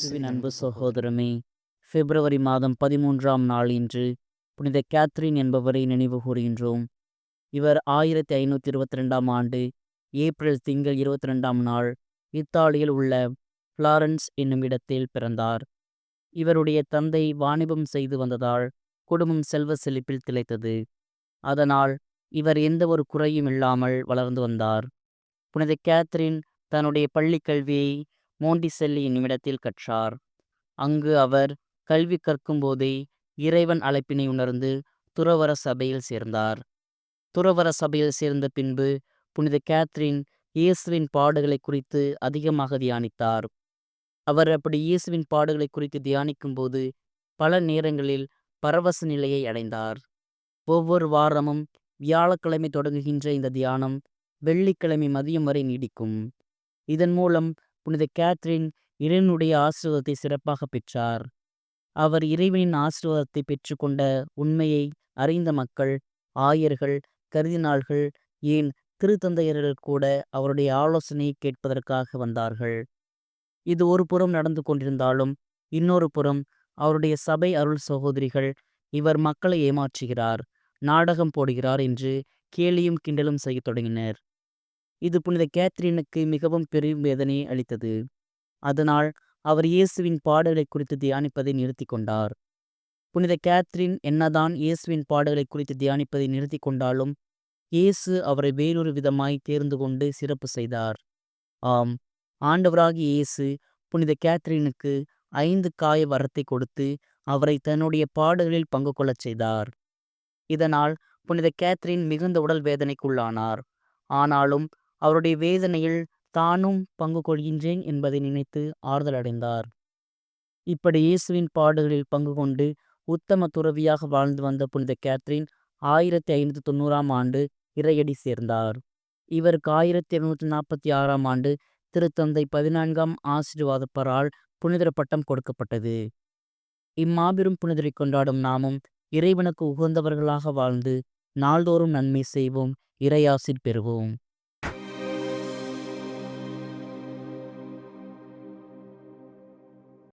இயேசுவின் அன்பு சகோதரமே பிப்ரவரி மாதம் பதிமூன்றாம் நாள் இன்று புனித கேத்ரின் என்பவரை நினைவு கூறுகின்றோம். இவர் ஆயிரத்தி ஐநூற்றி இருபத்தி ரெண்டாம் ஆண்டு ஏப்ரல் திங்கள் இருபத்தி ரெண்டாம் நாள் இத்தாலியில் உள்ள ஃப்ளாரன்ஸ் என்னும் இடத்தில் பிறந்தார். இவருடைய தந்தை வாணிபம் செய்து வந்ததால் குடும்பம் செல்வ செழிப்பில் திளைத்தது. அதனால் இவர் எந்த ஒரு குறையும் இல்லாமல் வளர்ந்து வந்தார். புனித கேத்ரின் தன்னுடைய பள்ளி கல்வியை மோண்டிசெல்லி நிமிடத்தில் கற்றார். அங்கு அவர் கல்வி கற்கும்போதே இறைவன் அழைப்பினை உணர்ந்து துறவர சபையில் சேர்ந்தார். துறவர சபையில் சேர்ந்த பின்பு புனித கேத்ரின் இயேசுவின் பாடுகளை குறித்து அதிகமாக தியானித்தார். அவர் அப்படி இயேசுவின் பாடுகளை குறித்து தியானிக்கும் போது பல நேரங்களில் பரவச நிலையை அடைந்தார். ஒவ்வொரு வாரமும் வியாழக்கிழமை தொடங்குகின்ற இந்த தியானம் வெள்ளிக்கிழமை மதியம் வரை நீடிக்கும். இதன் மூலம் புனித கேத்ரின் இறைவனுடைய ஆசீர்வாதத்தை சிறப்பாக பெற்றார். அவர் இறைவனின் ஆசீர்வாதத்தை பெற்றுக்கொண்ட உண்மையை அறிந்த மக்கள் ஆயர்கள் கருதினாள்கள் ஏன்? திருத்தந்தையர்கள் கூட அவருடைய ஆலோசனையை கேட்பதற்காக வந்தார்கள். இது ஒரு புறம் நடந்து கொண்டிருந்தாலும் இன்னொரு புறம் அவருடைய சபை அருள் சகோதரிகள் இவர் மக்களை ஏமாற்றுகிறார் நாடகம் போடுகிறார் என்று கேலியும் கிண்டலும் செய்ய தொடங்கினர். இது புனித கேத்ரினுக்கு மிகவும் பெரும் வேதனையை அளித்தது. அதனால் அவர் இயேசுவின் பாடல்களை குறித்து தியானிப்பதை நிறுத்தி கொண்டார். புனித கேத்ரின் என்னதான் இயேசுவின் பாடல்களை குறித்து தியானிப்பதை நிறுத்தி கொண்டாலும் இயேசு அவரை வேறொரு விதமாய் தேர்ந்து கொண்டு சிறப்பு செய்தார். ஆம் ஆண்டவராகி இயேசு புனித கேத்ரினுக்கு ஐந்து காய வரத்தை கொடுத்து அவரை தன்னுடைய பாடல்களில் பங்கு கொள்ளச் செய்தார். இதனால் புனித கேத்ரின் மிகுந்த உடல் வேதனைக்குள்ளானார். ஆனாலும் அவருடைய வேதனையில் தானும் பங்கு கொள்கின்றேன் என்பதை நினைத்து ஆறுதல் அடைந்தார். இப்படி இயேசுவின் பாடுகளில் பங்கு கொண்டு உத்தம துறவியாக வாழ்ந்து வந்த புனித கேத்ரின் ஆயிரத்தி ஐநூற்றி தொண்ணூறாம் ஆண்டு இறையடி சேர்ந்தார். இவருக்கு ஆயிரத்தி இருநூற்றி நாற்பத்தி ஆறாம் ஆண்டு திருத்தந்தை பதினான்காம் ஆசீர்வாதப்பரால் புனிதர் பட்டம் கொடுக்கப்பட்டது. இம்மாபெரும் புனிதரை கொண்டாடும் நாமும் இறைவனுக்கு உகந்தவர்களாக வாழ்ந்து நாள்தோறும் நன்மை செய்வோம் இறையாசிர் பெறுவோம்.